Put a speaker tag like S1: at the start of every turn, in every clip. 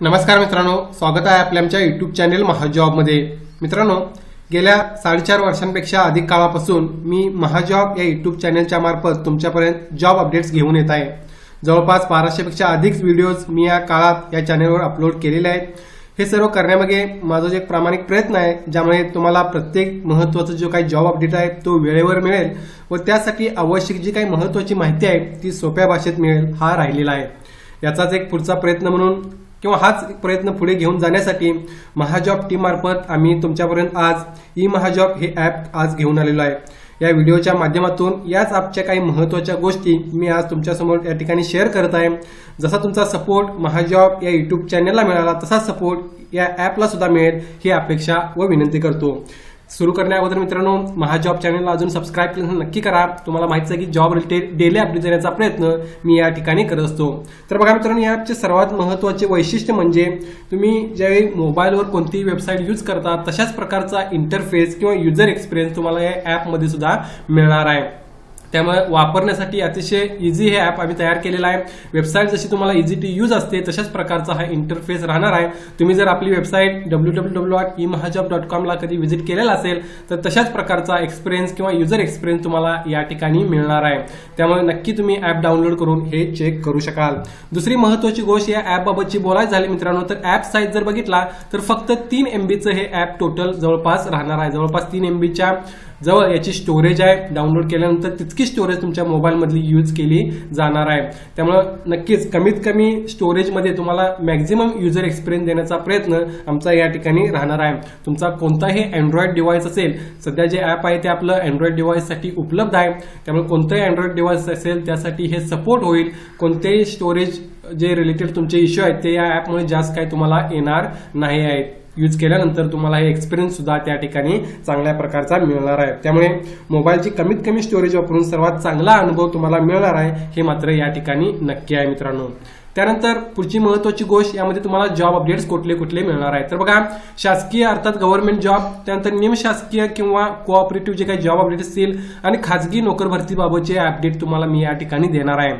S1: नमस्कार मित्रांनो स्वागत आहे आपल्या आमच्या युट्यूब चॅनेल महाजॉबमध्ये. मित्रांनो गेल्या साडेचार वर्षांपेक्षा अधिक काळापासून मी महाजॉब या युट्यूब चॅनेलच्या मार्फत तुमच्यापर्यंत जॉब अपडेट्स घेऊन येत आहे. जवळपास बाराशेपेक्षा अधिक व्हिडिओज मी या काळात या चॅनेलवर अपलोड केलेले आहेत हे सर्व करण्यामागे माझा जो एक प्रामाणिक प्रयत्न आहे ज्यामुळे तुम्हाला प्रत्येक महत्त्वाचा जो काही जॉब अपडेट आहे तो वेळेवर मिळेल व त्यासाठी आवश्यक जी काही महत्त्वाची माहिती आहे ती सोप्या भाषेत मिळेल हा राहिलेला आहे. याचाच एक पुढचा प्रयत्न म्हणून किंवा हाच प्रयत्न पुढे घेऊन जाण्यासाठी महाजॉब टीम मार्फत आम्ही तुमच्यापर्यंत आज ई महाजॉब हे ॲप आज घेऊन आलेलो आहे. या व्हिडिओच्या माध्यमातून याच ॲपच्या काही महत्त्वाच्या गोष्टी मी आज तुमच्यासमोर या ठिकाणी शेअर करत आहे. जसा तुमचा सपोर्ट महाजॉब या युट्यूब चॅनलला मिळाला तसा सपोर्ट या ॲपला सुद्धा मिळेल ही अपेक्षा व विनंती करतो. सुरू करण्याअगोदर मित्रांनो महाजॉब चॅनलला अजून सबस्क्राईब केलं नक्की करा. तुम्हाला माहिती आहे की जॉब रिलेटेड डेली अपडेट देण्याचा प्रयत्न मी या ठिकाणी करत असतो. तर बघा मित्रांनो या ॲपचे सर्वात महत्त्वाचे वैशिष्ट्य म्हणजे तुम्ही ज्यावेळी मोबाईलवर कोणतीही वेबसाईट यूज करता तशाच प्रकारचा इंटरफेस किंवा युजर एक्सपिरियन्स तुम्हाला या ॲपमध्ये सुद्धा मिळणार आहे. त्यामुळे वापरण्यासाठी अतिशय इझी हे ॲप आम्ही तयार केलेलं आहे. वेबसाईट जशी तुम्हाला इझी टू यूज असते तशाच प्रकारचा हा इंटरफेस राहणार आहे. तुम्ही जर आपली website W W W dot E Mahajob dot कॉमला कधी व्हिजिट केलेला असेल तर तशाच प्रकारचा एक्सपिरियन्स किंवा युजर एक्सपिरियन्स तुम्हाला या ठिकाणी मिळणार आहे. त्यामुळे नक्की तुम्ही ॲप डाउनलोड करून हे चेक करू शकाल. दुसरी महत्त्वाची गोष्ट या ॲपबाबतची बोलायची झाली मित्रांनो तर ॲप साईज जर बघितला तर फक्त तीन एम बीचं हे ॲप टोटल जवळपास राहणार आहे. जवळपास तीन एम बीच्या जवळ याची स्टोरेज आहे. डाउनलोड केल्यानंतर तितकी स्टोरेज तुमच्या मोबाईलमधली यूज केली जाणार आहे. त्यामुळं नक्कीच कमीत कमी स्टोरेजमध्ये तुम्हाला मॅक्झिमम युजर एक्सपिरियन्स देण्याचा प्रयत्न आमचा या ठिकाणी राहणार आहे. तुमचा कोणताही अँड्रॉइड डिव्हाइस असेल सध्या जे ॲप आहे ते आपलं अँड्रॉइड डिव्हाइससाठी उपलब्ध आहे. त्यामुळे कोणतंही अँड्रॉइड डिव्हाइस असेल त्यासाठी हे सपोर्ट होईल. कोणतेही स्टोरेज जे रिलेटेड तुमचे इश्यू आहेत ते या ॲपमुळे जास्त काही तुम्हाला येणार नाही आहेत. यूज केल्यानंतर तुम्हाला हे एक्सपिरियन्स सुद्धा त्या ठिकाणी चांगल्या प्रकारचा मिळणार आहे. त्यामुळे मोबाईलची कमीत कमी स्टोरेज वापरून सर्वात चांगला अनुभव तुम्हाला मिळणार आहे हे मात्र या ठिकाणी नक्की आहे मित्रांनो. त्यानंतर पुढची महत्वाची गोष्ट यामध्ये तुम्हाला जॉब अपडेट्स कुठले कुठले मिळणार आहे तर बघा शासकीय अर्थात गव्हर्नमेंट जॉब त्यानंतर निमशासकीय किंवा कोऑपरेटिव्ह जे काही जॉब अपडेट असतील आणि खाजगी नोकर भरतीबाबतचे अपडेट तुम्हाला मी या ठिकाणी देणार आहे.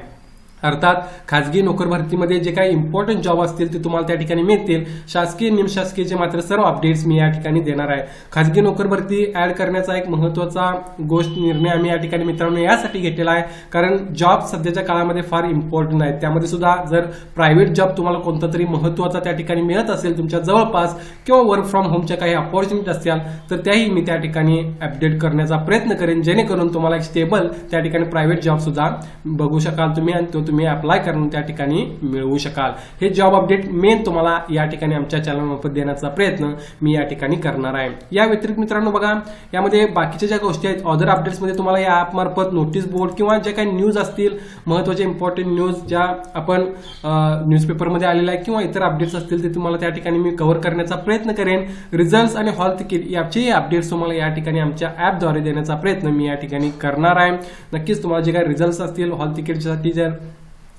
S1: अर्थात खाजगी नोकर भरतीमध्ये जे काही इम्पॉर्टंट जॉब असतील ते तुम्हाला त्या ठिकाणी मिळतील. शासकीय निमशासकीयचे मात्र सर्व अपडेट्स मी या ठिकाणी देणार आहे. खाजगी नोकर भरती ऍड करण्याचा एक महत्त्वाचा गोष्ट निर्णय आम्ही या ठिकाणी मित्रांनो यासाठी घेतलेला आहे. कारण जॉब सध्याच्या काळामध्ये फार इम्पॉर्टंट आहेत त्यामध्ये सुद्धा जर प्रायव्हेट जॉब तुम्हाला कोणता तरी महत्त्वाचा त्या ठिकाणी मिळत असेल तुमच्या जवळपास किंवा वर्क फ्रॉम होमच्या काही अपॉर्च्युनिटी असतील तर त्याही मी त्या ठिकाणी अपडेट करण्याचा प्रयत्न करेन. जेणेकरून तुम्हाला एक स्टेबल त्या ठिकाणी प्रायव्हेट जॉब सुद्धा बघू शकाल तुम्ही आणि तो तुम्ही अप्लाय करून त्या ठिकाणी मिळवू शकाल. हे जॉब अपडेट मेन तुम्हाला या ठिकाणी आमच्या चॅनलमार्फत देण्याचा प्रयत्न मी या ठिकाणी करणार आहे. या व्यतिरिक्त मित्रांनो बघा यामध्ये बाकीच्या ज्या गोष्टी आहेत अदर अपडेट्समध्ये तुम्हाला या ॲपमार्फत नोटीस बोर्ड किंवा ज्या काही न्यूज असतील महत्त्वाचे इम्पॉर्टंट न्यूज ज्या आपण न्यूजपेपरमध्ये आलेल्या आहेत किंवा इतर अपडेट्स असतील ते तुम्हाला त्या ठिकाणी मी कव्हर करण्याचा प्रयत्न करेन. रिझल्ट आणि हॉल तिकीट याचे अपडेट्स तुम्हाला या ठिकाणी आमच्या ॲपद्वारे देण्याचा प्रयत्न मी या ठिकाणी करणार आहे. नक्कीच तुम्हाला जे काही रिझल्ट असतील हॉल तिकीटसाठी जर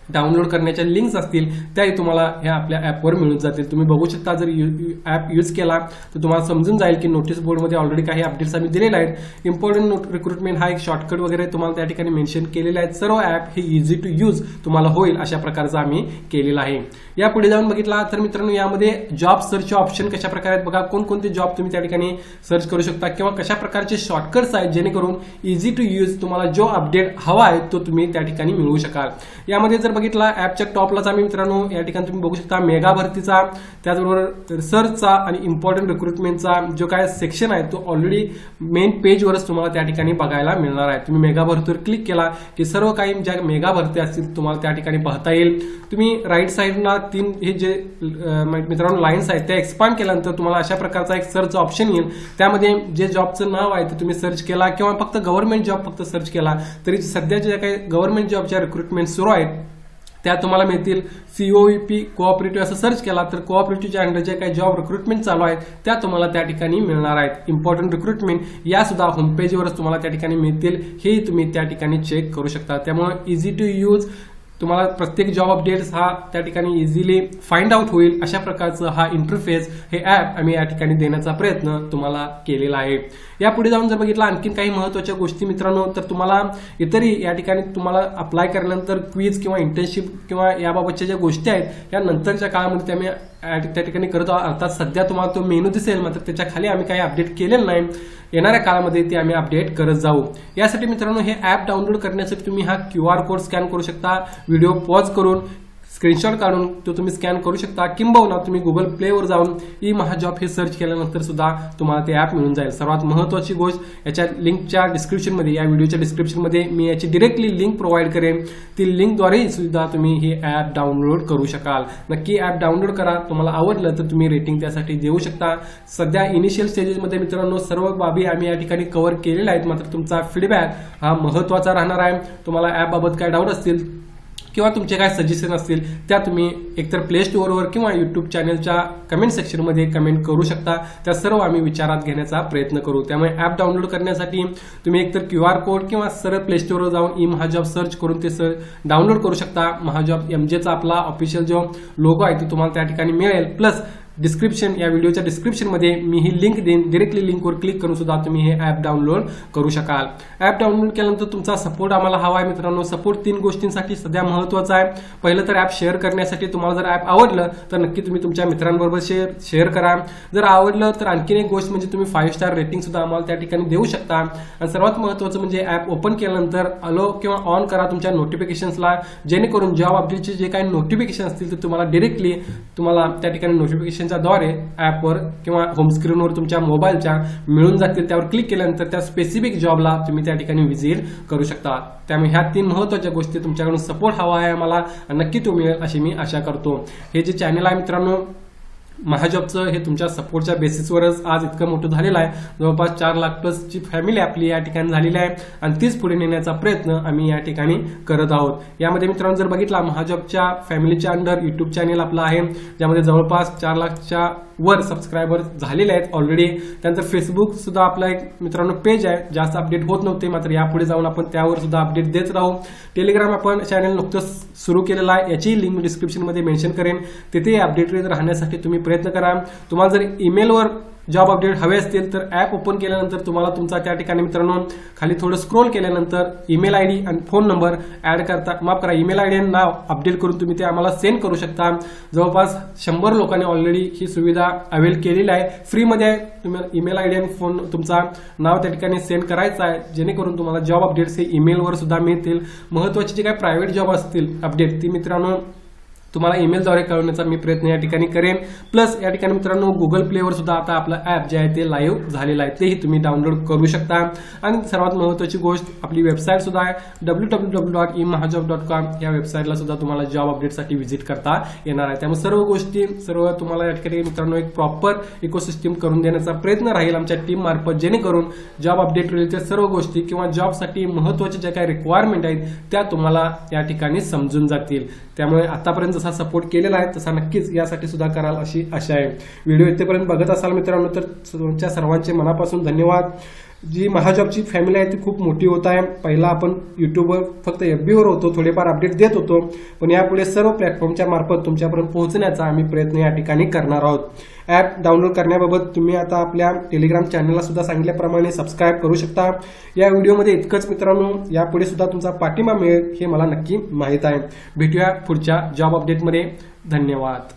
S1: डाउनलोड करण्याच्या लिंक्स असतील त्याही तुम्हाला ह्या आपल्या ॲपवर मिळून जातील. तुम्ही बघू शकता जर ॲप यूज केला तर तुम्हाला समजून जाईल की नोटीस बोर्डमध्ये ऑलरेडी काही अपडेट्स आम्ही दिलेले आहेत. इम्पॉर्टंट नोट रिक्रुटमेंट हा एक शॉर्टकट वगैरे तुम्हाला त्या ठिकाणी मेन्शन केलेला आहे. सर्व ॲप हे इझी टू यूज तुम्हाला होईल अशा प्रकारचा आम्ही केलेला आहे. या पुढे जाऊन बघितला तर मित्रांनो यामध्ये जॉब सर्च ऑप्शन कशा प्रकारे आहेत बघा. कोणकोणते जॉब तुम्ही त्या ठिकाणी सर्च करू शकता किंवा कशा प्रकारचे शॉर्टकट्स आहेत जेणेकरून इझी टू यूज तुम्हाला जो अपडेट हवा आहे तो तुम्ही त्या ठिकाणी मिळवू शकाल. यामध्ये जर बघितला ॲपच्या टॉपलाच आम्ही मित्रांनो या ठिकाणी तुम्ही बघू शकता मेगा भरतीचा त्याचबरोबर रिसर्चचा आणि इम्पॉर्टंट रिक्रुटमेंटचा जो काय सेक्शन आहे तो ऑलरेडी मेन पेजवरच तुम्हाला त्या ठिकाणी बघायला मिळणार आहे. तुम्ही मेगा भरतीवर क्लिक केला की सर्व काही ज्या मेगा भरती असतील तुम्हाला त्या ठिकाणी पाहता येईल. तुम्ही राईट साईडला तीन हे जे मित्रांनो लाईन्स आहेत त्या एक्सपांड केल्यानंतर तुम्हाला अशा प्रकारचा एक सर्च ऑप्शन येईल. त्यामध्ये जे जॉबचं नाव आहे ते तुम्ही सर्च केला किंवा फक्त गव्हर्नमेंट जॉब फक्त सर्च केला तरी सध्याच्या ज्या काही गव्हर्नमेंट जॉबच्या रिक्रुटमेंट सुरू आहेत त्या तुम्हाला मिळतील. सीओपी कोऑपरेटिव्ह असं सर्च केला तर कोऑपरेटिव्हच्या अंडर जे काही जॉब रिक्रुटमेंट चालू आहेत त्या तुम्हाला त्या ठिकाणी मिळणार आहेत. इम्पॉर्टंट रिक्रुटमेंट या सुद्धा होमपेजवरच तुम्हाला त्या ठिकाणी मिळतील. हे तुम्ही त्या ठिकाणी चेक करू शकता. त्यामुळे इझी टू यूज तुम्हाला प्रत्येक जॉब अपडेट्स हा त्या ठिकाणी इझिली फाइंड आउट होईल. अशा प्रकारचं हा इंटरफेस हे ॲप आम्ही या ठिकाणी देण्याचा प्रयत्न तुम्हाला केलेला आहे. या पुढे जाऊन जर बघितलं आणखीन काही महत्त्वाच्या गोष्टी मित्रांनो तर तुम्हाला इतरही या ठिकाणी तुम्हाला अप्लाय केल्यानंतर क्वीज किंवा इंटर्नशिप किंवा याबाबतच्या ज्या गोष्टी आहेत या नंतरच्या काळामध्ये आम्ही त्या ठिकाणी करत आहोत. अर्थात सध्या तुम्हाला तो मेनू दिसेल मात्र त्याच्याखाली आम्ही काही अपडेट केलेलं नाही. येणाऱ्या काळामध्ये ते आम्ही अपडेट करत जाऊ. यासाठी मित्रांनो हे ॲप डाउनलोड करण्यासाठी तुम्ही हा क्यू आर कोड स्कॅन करू शकता. व्हिडिओ पॉज करून स्क्रीनशॉट काढून तो तुम्ही स्कॅन करू शकता. किंबहुना तुम्ही गुगल प्लेवर जाऊन ई महाजॉब हे सर्च केल्यानंतर सुद्धा तुम्हाला ते ॲप मिळून जाईल. सर्वात महत्त्वाची गोष्ट याच्या लिंकच्या डिस्क्रिप्शनमध्ये या व्हिडिओच्या डिस्क्रिप्शनमध्ये मी याची डिरेक्टली लिंक प्रोव्हाइड करेन. ती लिंकद्वारे सुद्धा तुम्ही हे ॲप डाउनलोड करू शकाल. नक्की ॲप डाउनलोड करा. तुम्हाला आवडलं तर तुम्ही रेटिंग त्यासाठी देऊ शकता. सध्या इनिशियल स्टेजेसमध्ये मित्रांनो सर्व बाबी आम्ही या ठिकाणी कव्हर केलेल्या आहेत. मात्र तुमचा फीडबॅक हा महत्त्वाचा राहणार आहे. तुम्हाला ॲपबाबत काय डाऊट असतील किंवा तुमचे काय सजेशन असतील त्या तुम्ही एकतर प्ले स्टोअरवर किंवा यूट्यूब चॅनलच्या कमेंट सेक्शनमध्ये कमेंट करू शकता. त्या सर्व आम्ही विचारात घेण्याचा प्रयत्न करू. त्यामुळे ॲप डाउनलोड करण्यासाठी तुम्ही एकतर क्यू आर कोड किंवा सरळ प्ले स्टोअरवर जाऊन ई महाजॉब सर्च करून ते सर डाउनलोड करू शकता. महाजॉब एम जेचा आपला ऑफिशियल जो लोगो आहे तो तुम्हाला त्या ठिकाणी मिळेल. प्लस डिस्क्रिप्शन या व्हिडिओच्या डिस्क्रिप्शनमध्ये मी ही लिंक देईन. डिरेक्टली लिंकवर क्लिक करून सुद्धा तुम्ही हे ॲप डाउनलोड करू शकाल. ॲप डाउनलोड केल्यानंतर तुमचा सपोर्ट आम्हाला हवा आहे मित्रांनो. सपोर्ट तीन गोष्टींसाठी सध्या महत्त्वाचा आहे. पहिलं तर ॲप शेअर करण्यासाठी तुम्हाला जर ॲप आवडलं तर नक्की तुम्ही तुमच्या मित्रांबरोबर शेअर शेअर करा. जर आवडलं तर आणखीन एक गोष्ट म्हणजे तुम्ही फाईव्ह स्टार रेटिंग सुद्धा आम्हाला त्या ठिकाणी देऊ शकता. आणि सर्वात महत्त्वाचं म्हणजे ॲप ओपन केल्यानंतर अलो किंवा ऑन करा तुमच्या नोटिफिकेशन्सला जेणेकरून जॉब अपडेटचे जे काही नोटिफिकेशन असतील ते तुम्हाला डिरेक्टली तुम्हाला त्या ठिकाणी नोटिफिकेशन द्वारे ॲपवर किंवा होमस्क्रीनवर तुमच्या मोबाईलच्या मिळून जातील त्यावर क्लिक केल्यानंतर त्या स्पेसिफिक जॉबला तुम्ही त्या ठिकाणी व्हिजिट करू शकता. त्यामुळे ह्या तीन महत्त्वाच्या गोष्टी तुमच्याकडून सपोर्ट हवा आहे मला नक्की तो मिळेल अशी मी आशा करतो. हे जे चॅनल आहे मित्रांनो महाजॉबचं हे तुमच्या सपोर्टच्या बेसिसवरच आज इतकं मोठं झालेलं आहे. जवळपास चार लाख प्लसची फॅमिली आपली या ठिकाणी झालेली आहे. आणि तीच पुढे नेण्याचा प्रयत्न आम्ही या ठिकाणी करत आहोत. यामध्ये मित्रांनो जर बघितला महाजॉबच्या फॅमिलीच्या अंडर युट्यूब चॅनेल आपला आहे ज्यामध्ये जवळपास चार लाखच्या वर सबस्क्रायबर झालेले आहेत ऑलरेडी त्यानंतर फेसबुक सुद्धा आपला एक मित्रांनो पेज आहे. जास्त अपडेट होत नव्हते मात्र यापुढे जाऊन आपण त्यावर सुद्धा अपडेट देत राहू. टेलिग्राम आपण चॅनल नुकतंच सुरू केलेलं आहे. याची लिंक डिस्क्रिप्शनमध्ये मेन्शन करेन. तिथे अपडेटेड राहण्यासाठी तुम्ही प्रयत्न करा. तुम्हाला जर ईमेलवर जॉब अपडेट हवे असतील तर ॲप ओपन केल्यानंतर तुम्हाला तुमचा त्या ठिकाणी मित्रांनो खाली थोडं स्क्रोल केल्यानंतर ईमेल आय डी आणि फोन नंबर ॲड करता माफ करा ईमेल आय डी आणि नाव अपडेट करून तुम्ही ते आम्हाला सेंड करू शकता. जवळपास शंभर लोकांनी ऑलरेडी ही सुविधा अवेल केलेली आहे. फ्रीमध्ये आहे तुम्ही ईमेल आय डी आणि फोन तुमचा नाव त्या ठिकाणी सेंड करायचं आहे. जेणेकरून तुम्हाला जॉब अपडेट्स हे ईमेलवर सुद्धा मिळतील. महत्त्वाचे जे काही प्रायव्हेट जॉब असतील अपडेट ती मित्रांनो तुम्हाला ईमेलद्वारे कळवण्याचा मी प्रयत्न या ठिकाणी करेन. प्लस या ठिकाणी मित्रांनो गुगल प्लेवर सुद्धा आता आपलं ॲप जे आहे ते लाईव्ह झालेलं आहे. तेही तुम्ही डाउनलोड करू शकता. आणि सर्वात महत्त्वाची गोष्ट आपली वेबसाईट सुद्धा आहे. W W W dot E Mahajob dot com या वेबसाईटला सुद्धा तुम्हाला जॉब अपडेटसाठी व्हिजिट करता येणार आहे. त्यामुळे सर्व गोष्टी सर्व तुम्हाला या ठिकाणी मित्रांनो एक प्रॉपर इकोसिस्टम करून देण्याचा प्रयत्न राहील आमच्या टीम मार्फत. जेणेकरून जॉब अपडेट रिलेटेड सर्व गोष्टी किंवा जॉबसाठी महत्त्वाच्या ज्या काही रिक्वायरमेंट आहेत त्या तुम्हाला या ठिकाणी समजून जातील. त्यामुळे आतापर्यंत जसा सपोर्ट केलेला आहे तसा नक्कीच यासाठी सुद्धा कराल अशी आशा आहे. व्हिडिओ इथेपर्यंत बघत असाल मित्रांनो तर तुमच्या सर्वांचे मनापासून धन्यवाद. जी महाजॉबची फॅमिली आहे ती खूप मोठी होत आहे. पहिला आपण युट्यूबवर फक्त एफ बीवर होतो थोडेफार अपडेट देत होतो. पण यापुढे सर्व प्लॅटफॉर्मच्या मार्फत तुमच्यापर्यंत पोहोचण्याचा आम्ही प्रयत्न या ठिकाणी करणार आहोत. ॲप डाउनलोड करण्याबाबत तुम्ही आता आपल्या टेलिग्राम चॅनलला सुद्धा सांगितल्याप्रमाणे सबस्क्राईब करू शकता. या व्हिडिओमध्ये इतकंच मित्रांनो यापुढे सुद्धा तुमचा पाठिंबा मिळेल हे मला नक्की माहीत आहे. भेटूया पुढच्या जॉब अपडेटमध्ये धन्यवाद.